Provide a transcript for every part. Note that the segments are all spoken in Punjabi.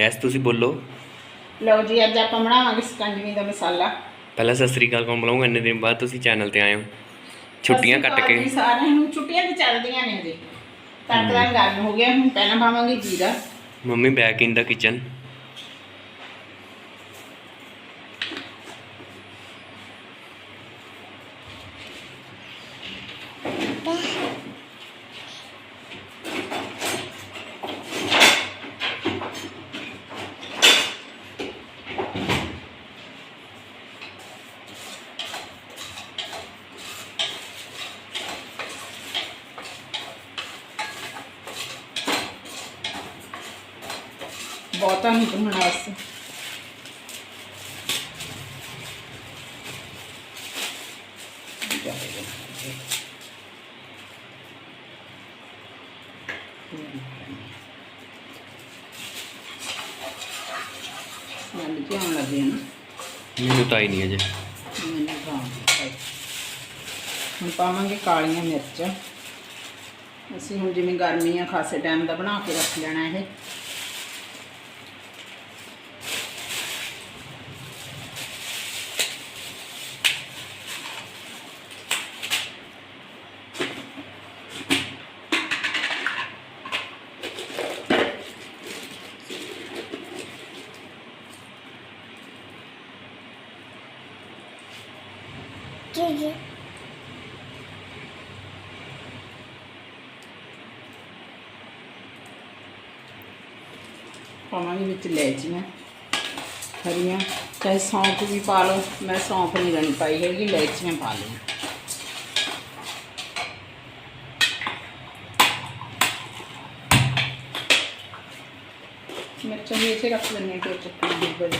ਐਸ ਤੁਸੀਂ ਬੋਲੋ। ਲਓ ਜੀ ਅੱਜ ਆਪਾਂ ਬਣਾਵਾਂਗੇ ਸਕੰਜਵੀ ਦਾ ਮਸਾਲਾ। ਪਹਿਲਾਂ ਸਤਿ ਸ੍ਰੀ ਅਕਾਲ ਕੌਣ ਬੁਲਾਉਂਗਾ ਇੰਨੇ ਦਿਨ ਬਾਅਦ ਤੁਸੀਂ ਚੈਨਲ ਤੇ ਆਏ ਹੋ। ਛੁੱਟੀਆਂ ਕੱਟ ਕੇ। ਸਾਰਿਆਂ ਨੂੰ। ਛੁੱਟੀਆਂ ਤੇ ਚੱਲਦੀਆਂ ਨੇ ਜੀ ਤੜਕਾ ਗਰਮ ਹੋ ਗਿਆ ਹੁਣ ਪਹਿਲਾਂ ਪਾਵਾਂਗੇ ਜੀਰਾ। Mummy back in the kitchen ਬਹੁਤਾ ਨਹੀਂ ਸਮੈਲ ਜੀ ਆਉਣ ਲੱਗੀ ਹੈ ਨਾ ਮੈਨੂੰ ਤਾਂ ਹੀ ਨਹੀਂ ਅਜੇ। ਮੈਨੂੰ ਤਾਂ ਹੁਣ ਪਾਵਾਂਗੇ ਕਾਲੀਆਂ ਮਿਰਚਾਂ। ਅਸੀਂ ਹੁਣ ਜਿਵੇਂ ਗਰਮੀ ਆ ਖਾਸੇ ਟਾਈਮ ਦਾ ਬਣਾ ਕੇ ਰੱਖ ਲੈਣਾ ਇਹ। ਪਾਵਾਂਗੇ ਵਿੱਚ ਲੈਚੀਆਂ ਹਰੀਆਂ, ਚਾਹੇ ਸੌਂਫ ਵੀ ਪਾ ਲਓ। ਮੈਂ ਸੌਂਫ ਨਹੀਂ ਲੈਣੀ ਪਾਈ ਹੈਗੀ ਲੈਚੀਆਂ ਪਾ ਲਈ ਮਿਰਚਾਂ ਵੀ ਇੱਥੇ ਰੱਖ ਲੈਣੇ ਕਿ ਚੱਕੀ ਡਿੱਬੇ ਦੇ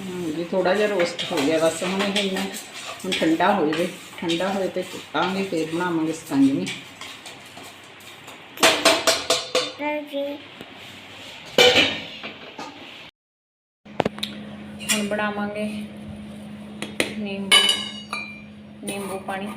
ਹਮ, ਜੀ ਥੋੜਾ ਜਿਹਾ ਰੋਸਟ ਹੋ ਗਿਆ, ਬਸ ਹੁਣ ਇਹ ਇੰਨਾ ਹੁਣ ਠੰਡਾ ਹੋ ਜਾਵੇ। ਠੰਡਾ ਹੋਏ ਤੇ ਕੁੱਟਾਂਗੇ ਫਿਰ ਬਣਾਵਾਂਗੇ ਸਕੰਜਵੀ ਹੁਣ ਬਣਾਵਾਂਗੇ ਨਿੰਬੂ ਨਿੰਬੂ ਪਾਣੀ।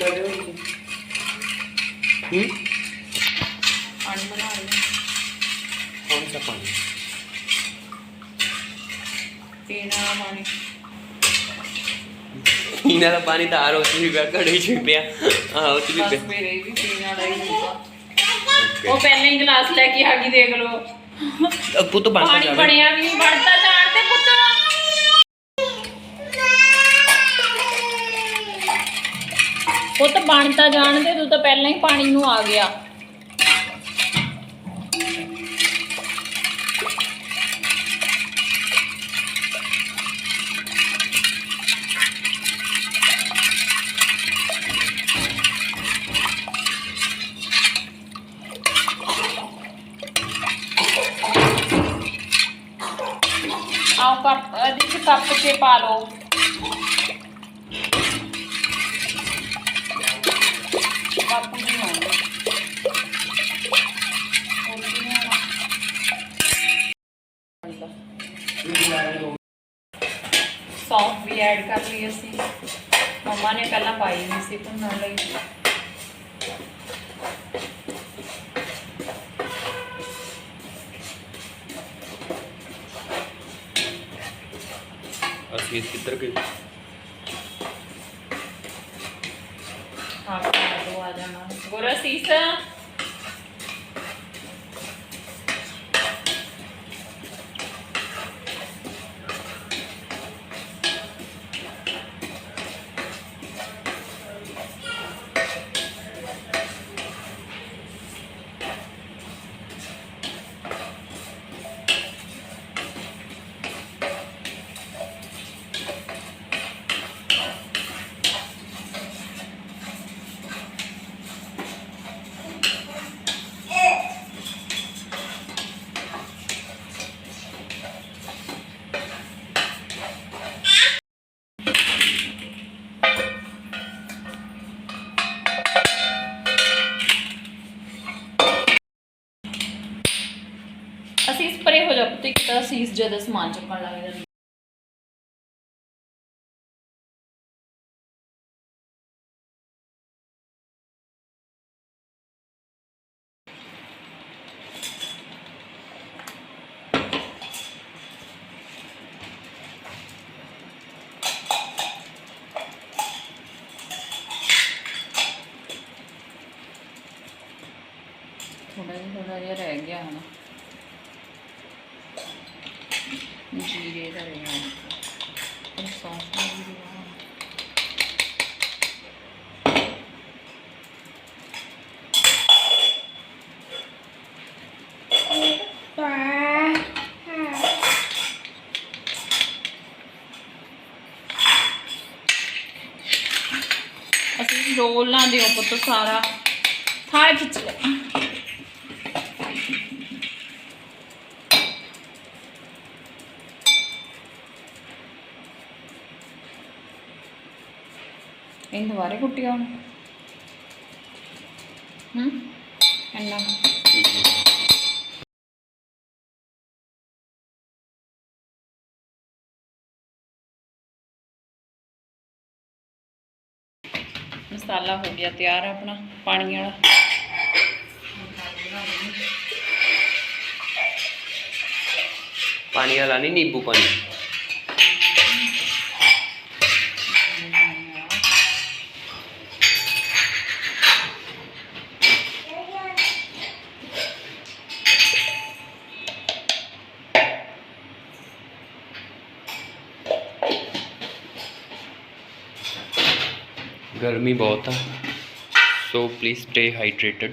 ਹੋ ਹੂੰ? ਪਾਣੀ ਬਣਾ ਲਿਆ ਕੌਣ ਸਾ ਪਾਣੀ। ਪੀਣਾ ਵਾਲਾ ਪਾਣੀ। ਇਹਨਾਂ ਦਾ ਪਾਣੀ ਤਾਂ ਆਰੋ ਸੀ ਪਿਆ ਘੜੇ ਚ ਵੀ ਪਿਆ। ਆਹ ਉਹ ਚ ਵੀ ਬਸ ਪਿਆ ਮੇਰੇ ਵੀ ਪੀਣ ਵਾਲਾ ਹੀ ਹੋਊਗਾ ਉਹ ਪਹਿਲਾਂ ਹੀ ਗਲਾਸ ਲੈ ਕੇ ਆ ਗਈ ਦੇਖ ਲਓ। ਅ, ਪੁੱਤ ਬੰਦ ਪਾਣੀ ਬਣਿਆ ਵੀ ਨਹੀਂ ਬਣਦਾ ਤੇ ਪੁੱਤ ਤਾਂ ਜਾਣ ਤੇ ਤੂੰ ਤਾਂ ਪਹਿਲਾਂ ਹੀ ਪਾਣੀ ਨੂੰ ਆ ਗਿਆ। ਆਓ ਕੱਪ ਇਹਦੇ ਚ ਕੱਪ ਚ ਪਾ ਲਓ ਬਾਪੂ ਜੀ ਹੋਣਗੇ ਹੋਰ ਕੀ ਲਿਆਉਣਾ? ਸੌਂਫ ਵੀ ਐਡ ਕਰ ਲਈ ਅਸੀਂ। ਮੰਮਾ ਨੇ ਪਹਿਲਾਂ ਪਾਈ ਨਹੀਂ ਸੀ ਭੁੰਨਣ ਲਈ। ਅਸੀਂ ਕਿੱਧਰ ਗਏ? ਹਾਂ ਦੋ ਆ ਜਾਣਾ। ਗੁਰਸੀਸ। ਅਸੀਂ ਸਪਰੇ ਹੋ ਜਾ ਪੁੱਤ, ਇੱਕ ਤਾਂ ਅਸੀਂ ਸਮਾਨ ਚੱਕਣ ਲੱਗ ਜਾਂਦੇ। ਥੋੜਾ ਜਿਹਾ ਥੋੜਾ ਜਿਹਾ ਰਹਿ ਗਿਆ ਹਨਾ ਜੀਰੇ ਦਾ ਰਹਿ ਗਿਆ ਸੌਂਫ ਦਾ ਵੀ ਰਿਹਾ ਅਸੀਂ ਰੋਲਾਂ ਦੇ ਉੱਪਰ ਸਾਰਾ। ਥਾਲ ਖਿੱਚ ਲੈ ਇਹ ਦੁਬਾਰੇ ਕੁੱਟਿਆ ਹੁਣ ਹੂੰ? ਇੰਨਾ ਮਸਾਲਾ ਹੋ ਗਿਆ ਤਿਆਰ ਆਪਣਾ, ਪਾਣੀ ਵਾਲਾ। ਪਾਣੀ ਵਾਲਾ ਨਹੀਂ ਨਿੰਬੂ ਪਾਣੀ। ਗਰਮੀ ਬਹੁਤ ਆ। ਸੋ ਪਲੀਜ਼ ਸਟੇ ਹਾਈਡਰੇਟਡ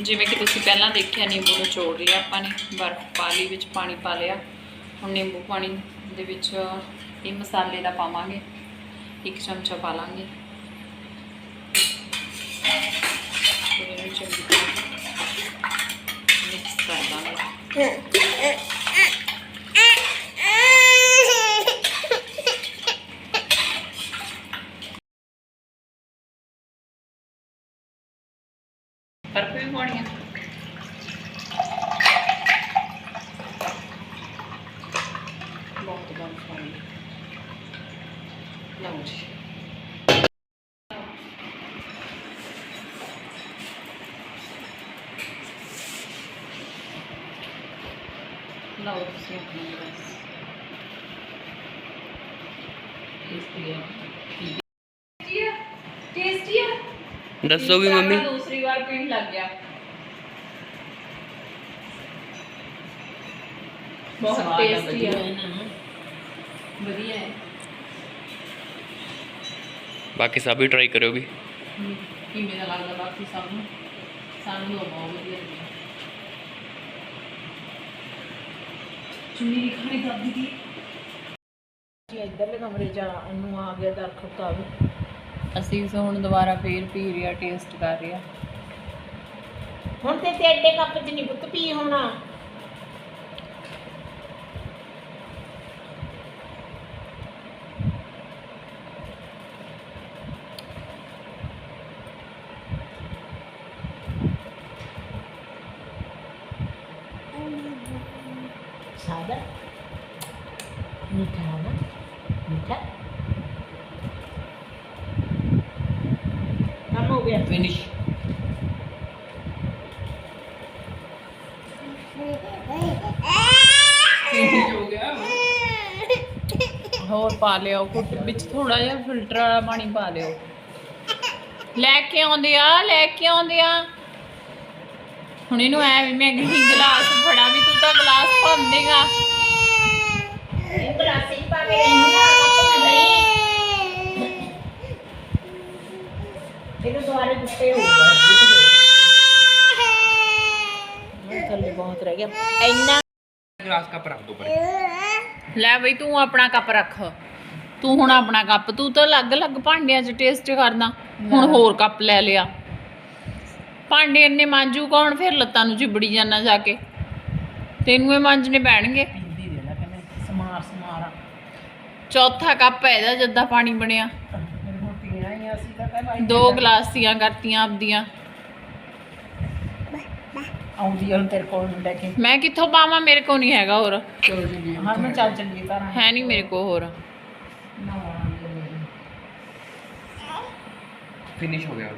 ਜਿਵੇਂ ਕਿ ਤੁਸੀਂ ਪਹਿਲਾਂ ਦੇਖਿਆ, ਨਿੰਬੂ ਨੂੰ ਚੋੜ ਲਿਆ ਆਪਾਂ ਨੇ, ਬਰਫ਼ ਪਾ ਲਈ, ਵਿੱਚ ਪਾਣੀ ਪਾ ਲਿਆ। ਹੁਣ ਨਿੰਬੂ ਪਾਣੀ ਦੇ ਵਿੱਚ ਇਹ ਮਸਾਲੇ ਦਾ ਪਾਵਾਂਗੇ। ਇੱਕ ਚਮਚਾ ਪਾ ਲਾਂਗੇ। ਫਿਰ ਇਹਨੂੰ ਚੰਗੀ ਤਰ੍ਹਾਂ ਮਿਕਸ ਕਰ ਦਾਂਗੇ ਬਰਫ਼ ਵੀ ਪਾਉਣੀ ਆ ਬਹੁਤ ਬਰਫ ਪਾਣੀ ਲਓ ਜੀ ਲਓ ਤੁਸੀਂ ਆਪਣੀ ਬਸ ਟੇਸਟੀ ਹੈ ਟੇਸਟੀ ਆ ਟੇਸਟੀ ਆ ਦੱਸੋ ਵੀ ਮੰਮੀ ਦੂਸਰੀ ਵਾਰ ਪੀਣ ਲੱਗ ਗਿਆ ਬਹੁਤ ਸਵਾਦ ਆ, ਟੇਸਟੀ ਆ ਵਧੀਆ ਹੈ ਨਾ। ਵਧੀਆ ਹੈ ਬਾਕੀ ਸਭ ਵੀ ਟਰਾਈ ਕਰਿਓ ਵੀ। ਕਿਵੇਂ ਦਾ ਲੱਗਦਾ ਬਾਕੀ ਸਭ ਨੂੰ? ਸਾਨੂੰ ਤਾਂ ਬਹੁਤ ਵਧੀਆ ਲੱਗਿਆ। ਚੁੰਨੀ ਦੀ ਖਾਣੀ ਦਾਦੀ ਦੀ ਜੀ ਇੱਧਰਲੇ ਕਮਰੇ ਚ ਨੂੰ ਆ ਗਿਆ ਦਰਖਤ ਆ ਵੀ ਅਸੀਂ ਇਸ ਹੁਣ ਦੁਬਾਰਾ ਫੇਰ ਪੀ ਰਿਹਾ ਟੇਸਟ ਕਰ ਰਿਹਾ ਹੁਣ ਤੇ ਤੇ ਐਡੇ ਕੱਪ ਚ ਨਹੀਂ ਪੁੱਤ ਪੀ ਹੋਣਾ। ਗਿਆ। ਫਿਨਿਸ਼ ਹੋਰ ਪਾ ਲਿਓ ਕੁੱਟ ਵਿੱਚ ਥੋੜਾ ਜਿਹਾ ਫਿਲਟਰ ਵਾਲਾ ਪਾਣੀ ਪਾ ਲਿਓ। ਲੈ ਕੇ ਆਉਂਦੇ ਆ ਲੈ ਕੇ ਆਉਂਦੇ ਆ। ਹੁਣ ਇਹਨੂੰ ਐ ਵੀ ਮੈਂ ਗਲੀ ਗਲਾਸ ਫੜਾ ਵੀ ਤੂੰ ਤਾਂ ਗਲਾਸ ਭੰਨ ਦਿੱਤੇ ਹੋਊਗਾ ਥੱਲੇ ਬਹੁਤ ਰਹਿ ਗਿਆ। ਇੰਨਾ ਗਲਾਸ ਕੱਪ ਰੱਖ ਦੋ ਪਰ। ਲੈ ਬਈ ਤੂੰ ਆਪਣਾ ਕੱਪ ਰੱਖ। ਤੂੰ ਹੁਣ ਆਪਣਾ ਕੱਪ ਤੂੰ ਤਾਂ ਅਲੱਗ-ਅਲੱਗ ਭਾਂਡਿਆਂ 'ਚ ਟੇਸਟ ਕਰਦਾ। ਹੁਣ ਹੋਰ ਕੱਪ ਲੈ ਲਿਆ। ਭਾਂਡੇ ਇੰਨੇ ਮਾਂਜੂ ਕੌਣ? ਫਿਰ ਲੱਤਾਂ ਨੂੰ ਚਿਬੜੀ ਜਾਣਾ ਜਾ ਕੇ। ਤੈਨੂੰ ਇਹ ਮਾਂਜਣੇ ਪੈਣਗੇ। ਸਮਾਰ ਸਮਾਰ। ਚੌਥਾ ਕੱਪ ਹੈ ਇਹਦਾ ਜੱਦਾ ਪਾਣੀ ਬਣਿਆ। ਅਸੀਂ ਤਾਂ ਕਹਿੰਦਾ ਦੋ ਗਲਾਸੀਆਂ ਕਰਤੀਆਂ ਆਪਦੀਆਂ। ਆਉਂਦੀ ਹੁਣ ਤੇਰੇ ਕੋਲ ਨੂੰ ਲੈ ਕੇ। ਮੈਂ ਕਿੱਥੋਂ ਪਾਵਾਂ? ਮੇਰੇ ਕੋਲ ਨਹੀਂ ਹੈਗਾ ਹੋਰ। ਹਾਂ ਮੈਂ ਚੱਲ ਚੱਲੀਏ ਘਰ ਹੈ ਨਹੀਂ ਮੇਰੇ ਕੋਲ ਹੋਰ। ਫਿਨਿਸ਼ ਹੋ ਗਿਆ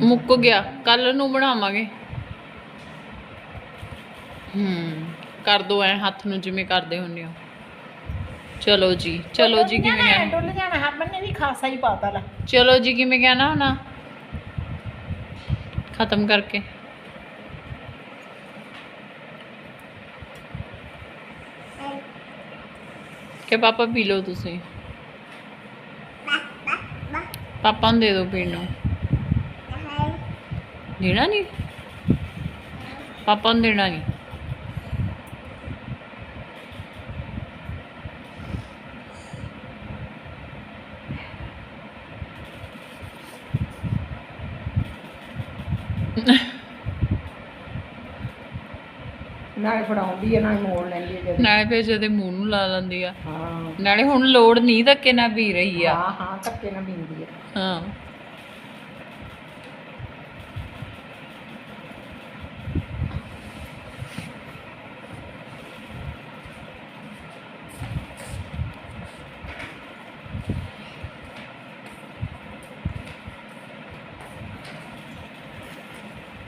ਮੁੱਕ ਗਿਆ। ਕੱਲ ਨੂੰ ਬਣਾਵਾਂਗੇ। ਹੂੰ ਕਰ ਦੋ ਐ ਹੱਥ ਨੂੰ ਜਿਵੇਂ ਕਰਦੇ ਹੁੰਦੇ ਹੋ। ਚਲੋ ਜੀ ਚਲੋ ਜੀ ਕਿਵੇਂ ਕਹਿਣਾ? ਡੁੱਲ ਜਾਣਾ ਹਰਮਨ ਨੇ ਵੀ ਖਾਸਾ ਹੀ ਪਾਤਾ ਲੈ। ਚਲੋ ਜੀ ਕਿਵੇਂ ਕਹਿਣਾ ਹੋਣਾ? ਖਤਮ ਕਰਕੇ। ਕਿ ਪਾਪਾ ਪੀ ਲਓ ਤੁਸੀਂ। ਪਾਪਾ ਨੂੰ ਦੇ ਦਿਓ ਪੀਣ ਨੂੰ। ਦੇਣਾ ਨਹੀਂ? ਪਾਪਾ ਨੂੰ ਦੇਣਾ ਨਹੀਂ। ਨਾਲੇ ਫੜਾਉਂਦੀ ਹੈ ਨਾਲੇ ਮੋੜ ਲੈਂਦੀ ਹੈ ਜਦੋਂ। ਨਾਲੇ ਫਿਰ ਜਦੇ ਮੂੰਹ ਨੂੰ ਲਾ ਲੈਂਦੀ ਆ। ਹਾਂ। ਨਾਲੇ ਹੁਣ ਲੋੜ ਨਹੀਂ ਧੱਕੇ ਨਾਲ ਪੀ ਰਹੀ ਆ। ਹਾਂ ਹਾਂ ਧੱਕੇ ਨਾਲ ਪੀਂਦੀ ਹੈ ਹਾਂ।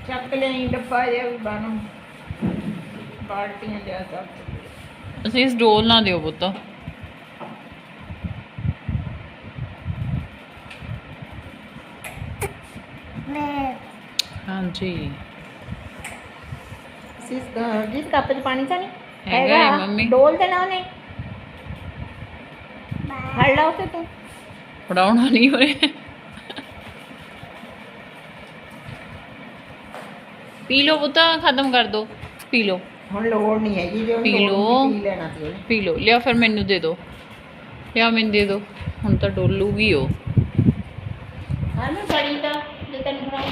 ਚੱਕ ਲਈ ਡੱਬਾ ਜਿਹਾ ਵੀ ਬਾਲਟੀਆਂ ਲਿਆ ਸਭ ਅਸੀਂ ਇਸ ਡੋਲ ਨਾ ਦਿਓ ਪੁੱਤ। ਹਾਂਜੀ। ਸਿਸ ਜਿਸ ਕੱਪ 'ਚ ਪਾਣੀ ਤਾਂ ਨਹੀਂ ਹੈਗਾ ਹੈ ਮੰਮੀ। ਡੋਲ ਦੇਣਾ ਉਹਨੇ। ਫੜ ਲਾ ਉਸੇ ਤੂੰ। ਫੜਾਉਣਾ ਨਹੀਂ ਹੋਏ ਪੀ ਲਓ ਪੁੱਤ ਖਤਮ ਕਰ ਦੋ। ਪੀ ਲਓ। ਹੁਣ ਲੋੜ ਨਹੀਂ ਹੈਗੀ ਜੇ ਪੀ ਲਓ। ਪੀ ਲੈਣਾ ਸੀ ਉਹਨੇ। ਪੀ ਲਓ। ਲਿਆ ਫਿਰ ਮੈਨੂੰ ਦੇ ਦਿਓ ਲਿਆ ਮੈਨੂੰ ਦੇ ਦਿਓ ਹੁਣ ਤਾਂ ਡੋਲੂਗੀ ਉਹ। ਹਾਂ ਮੈਂ ਬੜੀ ਤਾਂ ਜੇ ਤੈਨੂੰ ਤਾਂ